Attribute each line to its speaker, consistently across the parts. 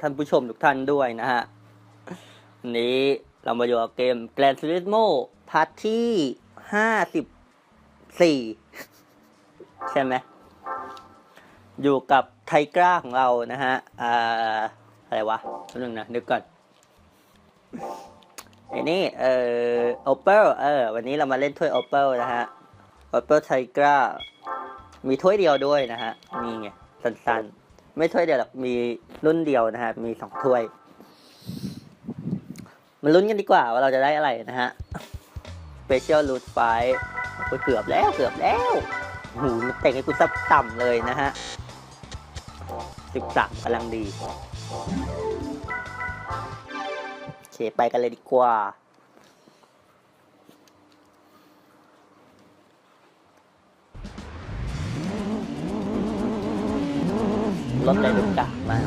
Speaker 1: ท่านผู้ชมทุกท่านด้วยนะฮะวันนี้เรามาอยู่กับเกม Gran Turismo พาร์ทที่ห้าสิบสี่ใช่ไหมอยู่กับไทกร้าของเรานะฮะอ่าอะไรวะแป๊บนึงนะนึกก่อนไอ้นี่เอ่อ Opel เออ วันนี้เรามาเล่นถ้วย Opel นะฮะ Opel Tigra มีถ้วยเดียวด้วยนะฮะนี่ไงสั้นๆ ไม่ถ้วยเดียวหรอกมีรุ่นเดียวนะฮะมีสองถ้วยมาลุ้นกันดีกว่าว่าเราจะได้อะไรนะฮะ Special Root Fight โอ้ยเกือบแล้วเกือบแล้วหูมันเตะให้กูซับต่ำเลยนะฮะสิบสามกำลังดี โอเค ไปกันเลยดีกว่า รถเลยดูกะมา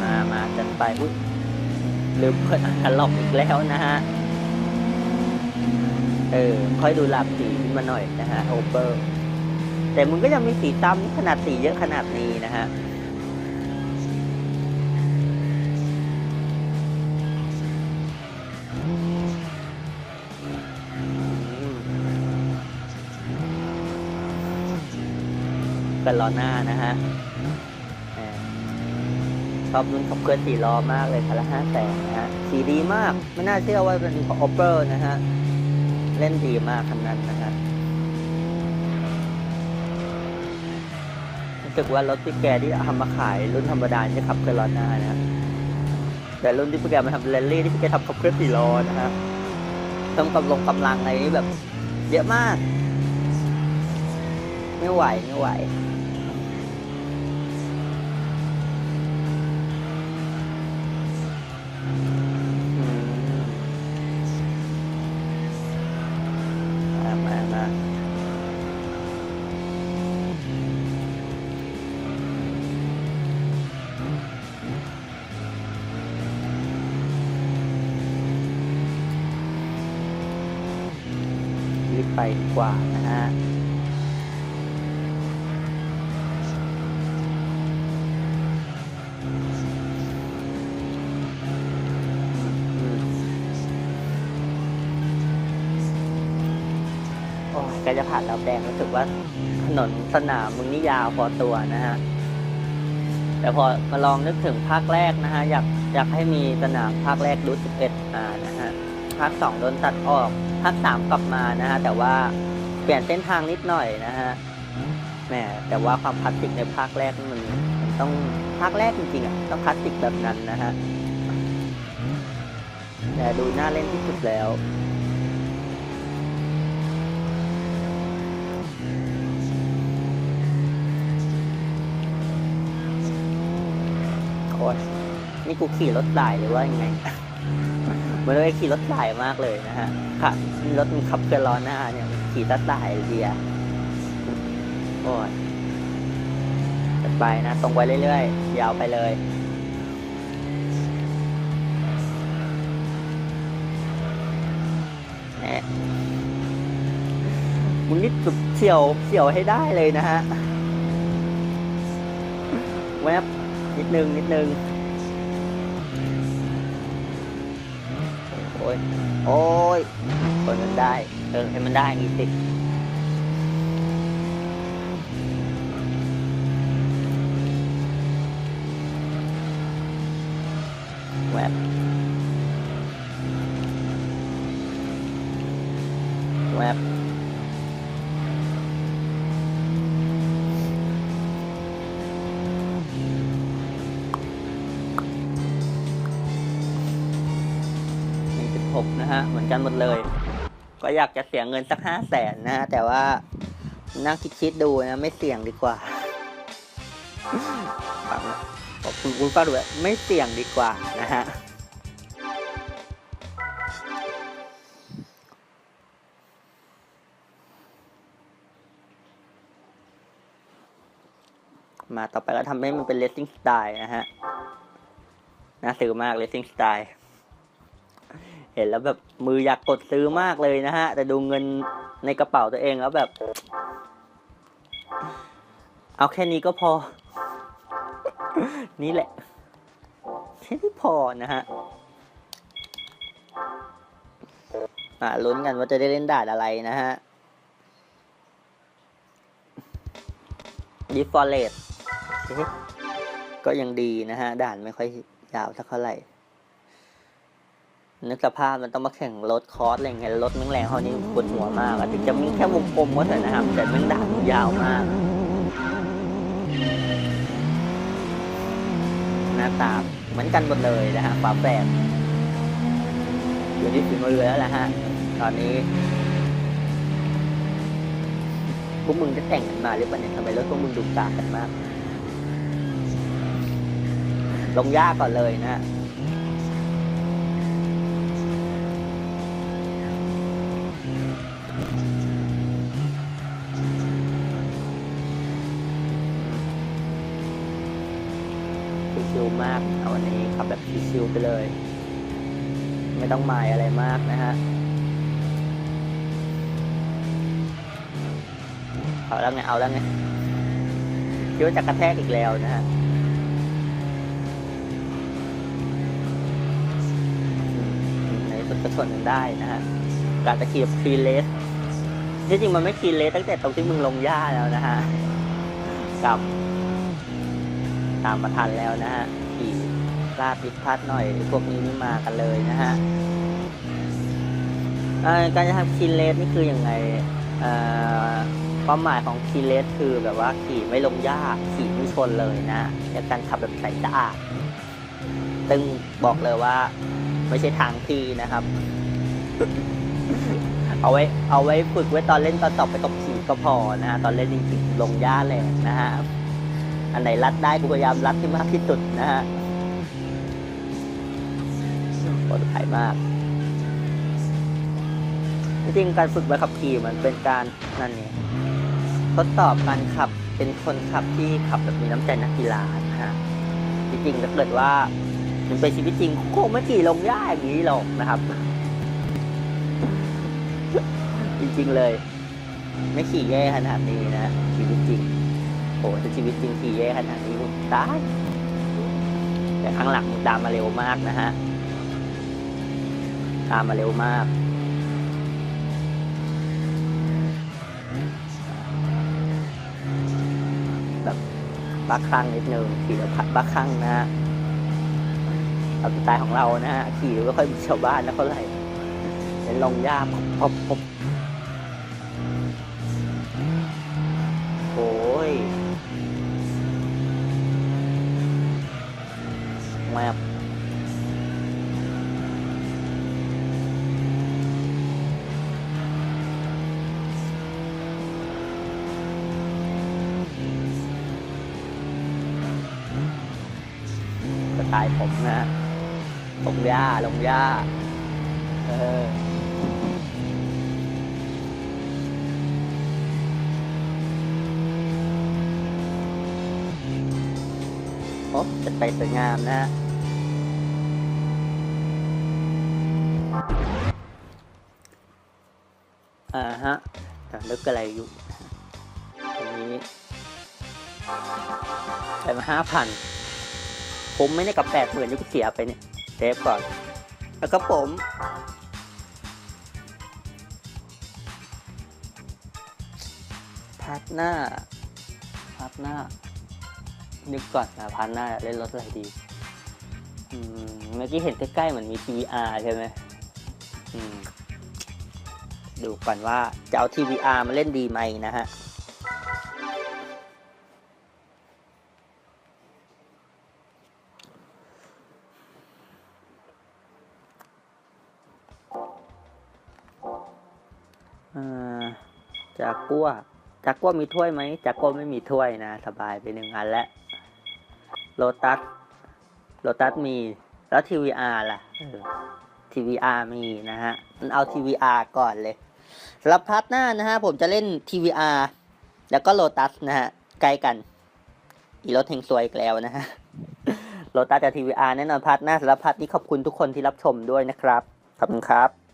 Speaker 1: มามาจันไปอุ้ยลืมเปิดอันล็อกอีกแล้วนะฮะ เออ ค่อยดูหลับสีขึ้นมาหน่อยนะฮะโอเปอร์ แต่มึงก็ยังมีสีตั้มขนาดสีเยอะขนาดนี้นะฮะ กันล้อหน้านะฮะชอบรุ่นขับเคลื่อนสี่ล้อมากเลยคันละห้าแสนนะฮะสีดีมาก ไม่น่าเชื่อว่าเป็นของ o p e r นะฮะ เล่นดีมากคันนั้นนะฮะรู้สึกว่ารถที่แกที่ทำมาขายรุ่นธรรมดาจะขับเคลื่อนล้อหน้านะฮะแต่รุ่นที่พี่แกมาทำแรลลี่ที่พี่แกทำขับเคลื่อนสี่ล้อนะฮะต้องกำลงกำลังอะไรนี่แบบ เยอะมาก ไม่ไหวไม่ไหว ดีกว่านะฮะโอ้ยกล้จะผ่านแล้วแดงรู้สึกว่าถนนสนามมึงนี่ยาวพอตัวนะฮะ แต่พอมาลองนึกถึงภาคแรกนะฮะ อยากอยากให้มีสนามภาคแรกรูทสิบเอ็ดมานะฮะ ภาคสองโดนตัดออก ภาคสามกลับมานะฮะแต่ว่าเปลี่ยนเส้นทางนิดหน่อยนะฮะแหมแต่ว่าความคลาสสิกในภาคแรกมันมันต้องภาคแรกจริงๆอะต้องคลาสสิกแบบนั้นนะฮะแต่ดูน่าเล่นที่สุดแล้วโอ้ยนี่กูขี่รถสายหรือว่ายังไง มือนว่ขี่รถสายมากเลยนะฮะค่ะนี่รถมันขับเคลื่อนล้อหน้าเนี่ยขี่รถสายเดียโอ้ยไปนะตรงไปเรื่อยๆ ยาวไปเลยแหมมึงนี่สุดเฉียวเฉียวให้ได้เลยนะฮะ แวบนิดนึง นิดนึง อ้ย โอ้ยเปิดมันได้ เออให้มันได้นี่สิ นึ่งจุดหกนะฮะ เหมือนกันหมดเลย ก็อยากจะเสียเงินสักห้าแสนนะฮะ แต่ว่านั่งคิดๆดูนะไม่เสี่ยงดีกว่าฟังนะบอกคุณคุณป้าดูว่าไม่เสี่ยงดีกว่านะฮะมาต่อไปก็ทำให้มันเป็น racing style นะฮะ น่าซื้อมาก racing style เห็นแล้วแบบมืออยากกดซื้อมากเลยนะฮะ แต่ดูเงินในกระเป๋าตัวเองแล้วแบบ เอาแค่นี้ก็พอ นี่แหละแค่นี้พอนะฮะอ่าลุ้นกันว่าจะได้เล่นด่านอะไรนะฮะดิฟอร์เรสก็ยังดีนะฮะ ด่านไม่ค่อยยาวสักเท่าไหร่ นึกสภาพมันต้องมาแข่งรถคอร์สอะไรเงี้ยรถแม่งแรงเขานี่ปวดหัวมากอะถึงจะมีแค่วงกลมก็เถอะนะครับ แต่แม่งด่านยาวมาก หน้าตาเหมือนกันหมดเลยนะฮะฝาแฝดอยู่ที่ฝีมือแล้วแหละฮะ ตอนนี้พวกมึงจะแต่งกันมาหรือเปล่าเนี่ยทำไมรถพวกมึงดูกากกันมาก ลงยากก่อนเลยนะฮะ ไปเลย ไม่ต้องหมายอะไรมากนะฮะเอาแล้วไงเอาแล้วไงคิดว่าจะกระแทกอีกแล้วนะฮะในสุดกระชนกันได้นะฮะการตะเกียบคีเลสที่จริงมันไม่คีเลสตั้งแต่ตรงที่มึงลงหญ้าแล้วนะฮะกับตามมาทันแล้วนะฮะ ลาดพิดพลาดหน่อย พวกนี้นี่มากันเลยนะฮะการจะทำคีเลสนี่คืออยังไงความหมายของคีเลสคือแบบว่าขี่ไม่ลงหญ้าขี่ไม่ชนเลยนะแต่การขับแบบใส่สะอาดซึ่งบอกเลยว่า ไม่ใช่ทางที่นะครับ เอาไว้ เอาไว้ฝึกไว้ตอนเล่นตอนสอบไปกับขี่ก็พอนะฮะตอนเล่นจริงๆลงหญ้าแรงนะฮะอันไหนรัดได้กูพยายามรัดที่มากที่สุดนะฮะ ปลอดภัยมาก จริงการฝึกใบขับขี่มันเป็นการนั่นเนี่ยทดสอบการขับเป็นคนขับที่ขับแบบมีน้ำใจนักกีฬานะฮะจริงๆถ้าเกิดว่ามันเป็นชีวิตจริงคงไม่ขี่ลงหญ้าอย่างนี้หรอกนะครับ จริงๆเลย ไม่ขี่แย่ขนาดนี้นะชีวิตจริงโอ้ถ้าชีวิตจริงขี่แย่ขนาดนี้มึงตายแต่ข้างหลังมึงตามมาเร็วมากนะฮะ ตามมาเร็วมาก แบบบักคลั่งนิดนึงขี่แล้วบักคลั่งนะฮะตามสไตล์ของเรานะฮะขี่ไม่ค่อยมีชาวบ้านนะเท่าไหร่เป็นลงยาพบพบพบ สไตล์ผมนะลงหญ้าลงหญ้าเออโอ้จะไปสวยงามนะฮะอ่าฮะแต่นึกอะไรอยู่ตรงนี้ไปมาห้าพัน ผมไม่ได้กับแปดหมื่นที่กูเสียไปเนี่ยเซฟก่อน แล้วก็ผม พาร์ทหน้า พาร์ทหน้า นึกก่อนนะพาร์ทหน้าเล่นรถอะไรดีอืมเมื่อกี้เห็นใกล้ๆเหมือนมี TVR ใช่ไหมอืมดูก่อนว่าจะเอา TVR มาเล่นดีไหมนะฮะ จากกัวจากกัวมีถ้วยไหมจากกัวไม่มีถ้วยนะ สบายไปหนึ่งอันแล้วโลตัสโลตัสมีแล้วทีวีอาร์ล่ะทีวีอาร์มีนะฮะมันเอาทีวีอาร์ก่อนเลยสำหรับพาร์ทหน้านะฮะผมจะเล่นทีวีอาร์แล้วก็โลตัสนะฮะใกล้กัน อีรถเฮงซวยอีกแล้วนะฮะโลตัสกับทีวีอาร์แน่นอนพาร์ทหน้าสำหรับพาร์ทนี้ขอบคุณทุกคนที่รับชมด้วยนะครับขอบคุณครับ